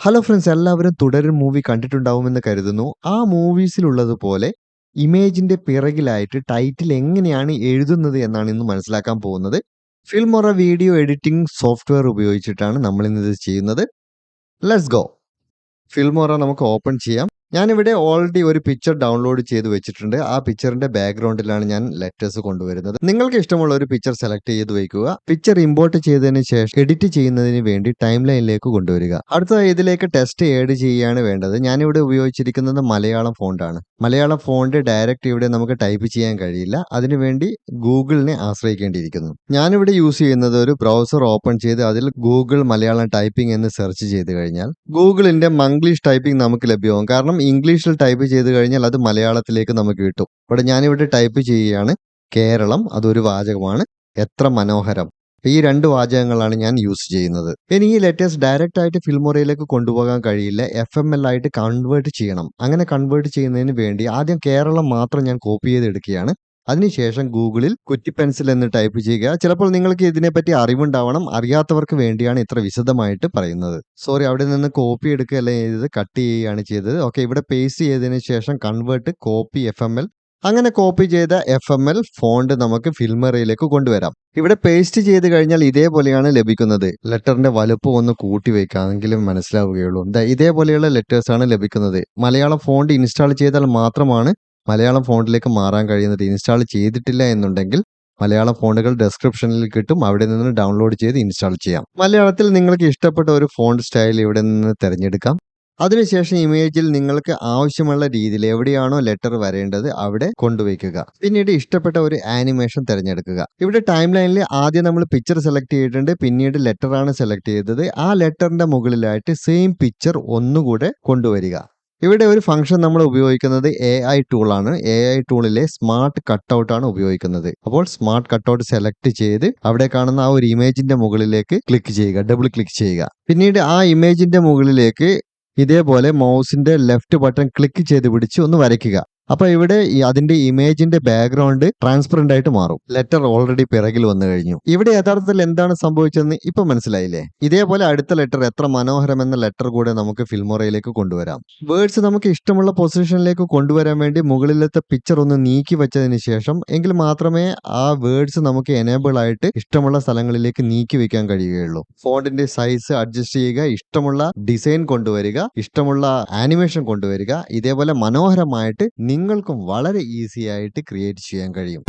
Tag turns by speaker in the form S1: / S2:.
S1: Hello friends എല്ലാവരും തുടരും movie കണ്ടിട്ടുണ്ടാവുമെന്ന് കരുതുന്നു. ആ മൂവീസിലുള്ളതുപോലെ ഇമേജിന്റെ പിറകിലായിട്ട് ടൈറ്റിൽ എങ്ങനെയാണ് എഴുതുന്നത് എന്നാണ് ഇന്ന് മനസ്സിലാക്കാൻ പോകുന്നത്. ഫിൽമൊറ വീഡിയോ എഡിറ്റിംഗ് സോഫ്റ്റ്വെയർ ഉപയോഗിച്ചിട്ടാണ് നമ്മൾ ഇന്ന് ഇത് ചെയ്യുന്നത്. ലെറ്റ്സ് ഗോ ഫിൽമോറ നമുക്ക് ഓപ്പൺ ചെയ്യാം. ഞാനിവിടെ ഓൾറെഡി ഒരു പിക്ചർ ഡൗൺലോഡ് ചെയ്ത് വെച്ചിട്ടുണ്ട്. ആ പിക്ചറിന്റെ ബാക്ക്ഗ്രൗണ്ടിലാണ് ഞാൻ ലെറ്റേഴ്സ് കൊണ്ടുവരുന്നത്. നിങ്ങൾക്ക് ഇഷ്ടമുള്ള ഒരു പിക്ചർ സെലക്ട് ചെയ്ത് വയ്ക്കുക പിക്ചർ ഇമ്പോർട്ട് ചെയ്തതിന് ശേഷം എഡിറ്റ് ചെയ്യുന്നതിന് വേണ്ടി ടൈം ലൈനിലേക്ക് കൊണ്ടുവരിക. അടുത്തതായി ഇതിലേക്ക് ടെസ്റ്റ് ഏഡ് ചെയ്യുകയാണ് വേണ്ടത്. ഞാനിവിടെ ഉപയോഗിച്ചിരിക്കുന്നത് മലയാളം ഫോണ്ടാണ് മലയാളം ഫോണ്ട് ഡയറക്റ്റ് ഇവിടെ നമുക്ക് ടൈപ്പ് ചെയ്യാൻ കഴിയില്ല. അതിനുവേണ്ടി ഗൂഗിളിനെ ആശ്രയിക്കേണ്ടിയിരിക്കുന്നു. ഞാനിവിടെ യൂസ് ചെയ്യുന്നത് ഒരു ബ്രൗസർ ഓപ്പൺ ചെയ്ത് അതിൽ ഗൂഗിൾ മലയാളം ടൈപ്പിംഗ് എന്ന് സെർച്ച് ചെയ്ത് കഴിഞ്ഞാൽ ഗൂഗിളിന്റെ മംഗ്ലീഷ് ടൈപ്പിംഗ് നമുക്ക് ലഭ്യമാകും. കാരണം ഇംഗ്ലീഷിൽ ടൈപ്പ് ചെയ്ത് കഴിഞ്ഞാൽ അത് മലയാളത്തിലേക്ക് നമുക്ക് കിട്ടും. ഇവിടെ ഞാനിവിടെ ടൈപ്പ് ചെയ്യുകയാണ് കേരളം അതൊരു വാചകമാണ് എത്ര മനോഹരം. ഈ രണ്ട് വാചകങ്ങളാണ് ഞാൻ യൂസ് ചെയ്യുന്നത്. ഇനി ഈ ലെറ്റേഴ്സ് ഡയറക്റ്റ് ആയിട്ട് ഫിൽമോറയിലേക്ക് കൊണ്ടുപോകാൻ കഴിയില്ല എഫ് എം എൽ ആയിട്ട് കൺവേർട്ട് ചെയ്യണം. അങ്ങനെ കൺവേർട്ട് ചെയ്യുന്നതിന് വേണ്ടി ആദ്യം കേരളം മാത്രം ഞാൻ കോപ്പി ചെയ്ത് എടുക്കുകയാണ് അതിനുശേഷം ഗൂഗിളിൽ കുറ്റി പെൻസിൽ എന്ന് ടൈപ്പ് ചെയ്യുക. ചിലപ്പോൾ നിങ്ങൾക്ക് ഇതിനെപ്പറ്റി അറിവുണ്ടാവണം. അറിയാത്തവർക്ക് വേണ്ടിയാണ് ഇത്ര വിശദമായിട്ട് പറയുന്നത്. സോറി അവിടെ നിന്ന് കോപ്പി എടുക്കുക അല്ലെങ്കിൽ ചെയ്തത്? കട്ട് ചെയ്യുകയാണ് ചെയ്തത്. ഓക്കെ ഇവിടെ പേസ്റ്റ് ചെയ്തതിന് ശേഷം convert copy F M L അങ്ങനെ കോപ്പി ചെയ്ത എഫ് എം എൽ ഫോണ്ട് നമുക്ക് ഫിൽമറയിലേക്ക് കൊണ്ടുവരാം. ഇവിടെ പേസ്റ്റ് ചെയ്ത് കഴിഞ്ഞാൽ ഇതേപോലെയാണ് ലഭിക്കുന്നത്. ലെറ്ററിന്റെ വലുപ്പം ഒന്ന് കൂട്ടി വെക്കാമെങ്കിലും മനസ്സിലാവുകയുള്ളൂ. ഇതേപോലെയുള്ള ലെറ്റേഴ്സ് ആണ് ലഭിക്കുന്നത്. മലയാളം ഫോണ്ട് ഇൻസ്റ്റാൾ ചെയ്താൽ മാത്രമാണ് മലയാളം ഫോണ്ടിലേക്ക് മാറാൻ കഴിയുന്നത് ഇൻസ്റ്റാൾ ചെയ്തിട്ടില്ല എന്നുണ്ടെങ്കിൽ മലയാളം ഫോണ്ടുകൾ ഡെസ്ക്രിപ്ഷനിൽ കിട്ടും. അവിടെ നിന്ന് ഡൗൺലോഡ് ചെയ്ത് ഇൻസ്റ്റാൾ ചെയ്യാം. മലയാളത്തിൽ നിങ്ങൾക്ക് ഇഷ്ടപ്പെട്ട ഒരു ഫോണ്ട് സ്റ്റൈൽ ഇവിടെ നിന്ന് തിരഞ്ഞെടുക്കാം. അതിനുശേഷം ഇമേജിൽ നിങ്ങൾക്ക് ആവശ്യമുള്ള രീതിയിൽ എവിടെയാണോ ലെറ്റർ വരേണ്ടത് അവിടെ കൊണ്ടുവയ്ക്കുക. പിന്നീട് ഇഷ്ടപ്പെട്ട ഒരു ആനിമേഷൻ തിരഞ്ഞെടുക്കുക. ഇവിടെ ടൈം ലൈനിൽ ആദ്യം നമ്മൾ പിക്ചർ സെലക്ട് ചെയ്തിട്ടുണ്ട്. പിന്നീട് ലെറ്റർ ആണ് സെലക്ട് ചെയ്തത്. ആ ലെറ്ററിന്റെ മുകളിലായിട്ട് സെയിം പിക്ചർ ഒന്നുകൂടെ കൊണ്ടുവരിക. ഇവിടെ ഒരു ഫംഗ്ഷൻ നമ്മൾ ഉപയോഗിക്കുന്നത് എ ഐ ടൂൾ ആണ്. എ ഐ ടൂളിലെ സ്മാർട്ട് കട്ടൗട്ട് ആണ് ഉപയോഗിക്കുന്നത്. അപ്പോൾ സ്മാർട്ട് കട്ടൗട്ട് സെലക്ട് ചെയ്ത് അവിടെ കാണുന്ന ആ ഒരു ഇമേജിന്റെ മുകളിലേക്ക് ക്ലിക്ക് ചെയ്യുക. ഡബിൾ ക്ലിക്ക് ചെയ്യുക. പിന്നീട് ആ ഇമേജിന്റെ മുകളിലേക്ക് ഇതേപോലെ മൗസിന്റെ ലെഫ്റ്റ് ബട്ടൺ ക്ലിക്ക് ചെയ്ത് പിടിച്ച് ഒന്ന് വരയ്ക്കുക. അപ്പൊ ഇവിടെ അതിന്റെ ഇമേജിന്റെ ബാക്ക്ഗ്രൗണ്ട് ട്രാൻസ്പെറന്റ് ആയിട്ട് മാറും. ലെറ്റർ ഓൾറെഡി പിറകിൽ വന്നു കഴിഞ്ഞു. ഇവിടെ യഥാർത്ഥത്തിൽ എന്താണ് സംഭവിച്ചതെന്ന് ഇപ്പൊ മനസ്സിലായില്ലേ? ഇതേപോലെ അടുത്ത ലെറ്റർ എത്ര മനോഹരം എന്ന ലെറ്റർ കൂടെ നമുക്ക് ഫിൽമോറയിലേക്ക് കൊണ്ടുവരാം. വേർഡ്സ് നമുക്ക് ഇഷ്ടമുള്ള പൊസിഷനിലേക്ക് കൊണ്ടുവരാൻ വേണ്ടി മുകളിലത്തെ പിക്ചർ ഒന്ന് നീക്കി വെച്ചതിന് ശേഷം എങ്കിൽ മാത്രമേ ആ വേർഡ്സ് നമുക്ക് എനേബിൾ ആയിട്ട് ഇഷ്ടമുള്ള സ്ഥലങ്ങളിലേക്ക് നീക്കി വെക്കാൻ കഴിയുകയുള്ളൂ. ഫോണ്ടിന്റെ സൈസ് അഡ്ജസ്റ്റ് ചെയ്യുക ഇഷ്ടമുള്ള ഡിസൈൻ കൊണ്ടുവരിക ഇഷ്ടമുള്ള ആനിമേഷൻ കൊണ്ടുവരിക ഇതേപോലെ മനോഹരമായിട്ട് നിങ്ങൾക്കും വളരെ ഈസിയായിട്ട് ക്രിയേറ്റ് ചെയ്യാൻ കഴിയും.